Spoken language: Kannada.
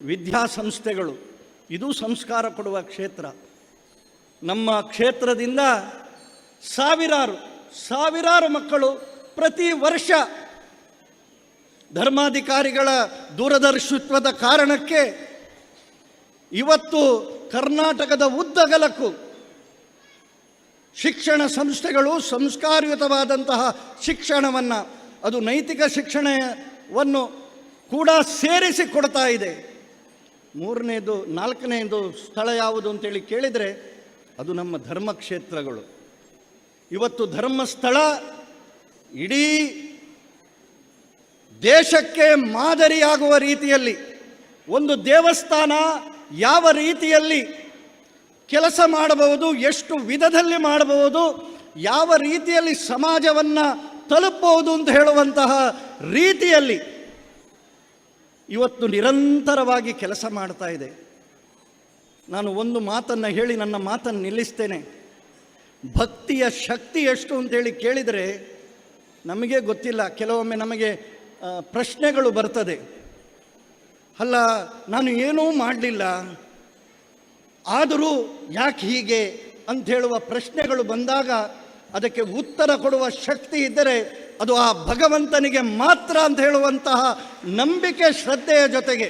ವಿದ್ಯಾಸಂಸ್ಥೆಗಳು, ಇದು ಸಂಸ್ಕಾರ ಕೊಡುವ ಕ್ಷೇತ್ರ. ನಮ್ಮ ಕ್ಷೇತ್ರದಿಂದ ಸಾವಿರಾರು ಸಾವಿರಾರು ಮಕ್ಕಳು ಪ್ರತಿ ವರ್ಷ ಧರ್ಮಾಧಿಕಾರಿಗಳ ದೂರದರ್ಶಿತ್ವದ ಕಾರಣಕ್ಕೆ ಇವತ್ತು ಕರ್ನಾಟಕದ ಉದ್ದಗಲಕ್ಕೂ ಶಿಕ್ಷಣ ಸಂಸ್ಥೆಗಳು ಸಂಸ್ಕಾರಯುತವಾದಂತಹ ಶಿಕ್ಷಣವನ್ನು, ಅದು ನೈತಿಕ ಶಿಕ್ಷಣವನ್ನು ಕೂಡ ಸೇರಿಸಿ ಕೊಡ್ತಾ ಇದೆ. ಮೂರನೇದು ನಾಲ್ಕನೆಯದು ಸ್ಥಳ ಯಾವುದು ಅಂತೇಳಿ ಕೇಳಿದರೆ ಅದು ನಮ್ಮ ಧರ್ಮಕ್ಷೇತ್ರಗಳು. ಇವತ್ತು ಧರ್ಮಸ್ಥಳ ಇಡೀ ದೇಶಕ್ಕೆ ಮಾದರಿಯಾಗುವ ರೀತಿಯಲ್ಲಿ, ಒಂದು ದೇವಸ್ಥಾನ ಯಾವ ರೀತಿಯಲ್ಲಿ ಕೆಲಸ ಮಾಡಬಹುದು, ಎಷ್ಟು ವಿಧದಲ್ಲಿ ಮಾಡಬಹುದು, ಯಾವ ರೀತಿಯಲ್ಲಿ ಸಮಾಜವನ್ನು ತಲುಪಬಹುದು ಅಂತ ಹೇಳುವಂತಹ ರೀತಿಯಲ್ಲಿ ಇವತ್ತು ನಿರಂತರವಾಗಿ ಕೆಲಸ ಮಾಡ್ತಾ ಇದೆ. ನಾನು ಒಂದು ಮಾತನ್ನು ಹೇಳಿ ನನ್ನ ಮಾತನ್ನು ನಿಲ್ಲಿಸ್ತೇನೆ. ಭಕ್ತಿಯ ಶಕ್ತಿ ಎಷ್ಟು ಅಂತೇಳಿ ಕೇಳಿದರೆ ನಮಗೆ ಗೊತ್ತಿಲ್ಲ. ಕೆಲವೊಮ್ಮೆ ನಮಗೆ ಪ್ರಶ್ನೆಗಳು ಬರ್ತದೆ. ಅಲ್ಲ, ನಾನು ಏನೂ ಮಾಡಲಿಲ್ಲ. ಆದರೂ ಯಾಕೆ ಹೀಗೆ ಅಂತ ಹೇಳುವ ಪ್ರಶ್ನೆಗಳು ಬಂದಾಗ ಅದಕ್ಕೆ ಉತ್ತರ ಕೊಡುವ ಶಕ್ತಿ ಇದ್ದರೆ ಅದು ಆ ಭಗವಂತನಿಗೆ ಮಾತ್ರ ಅಂತ ಹೇಳುವಂತಹ ನಂಬಿಕೆ ಶ್ರದ್ಧೆಯ ಜೊತೆಗೆ.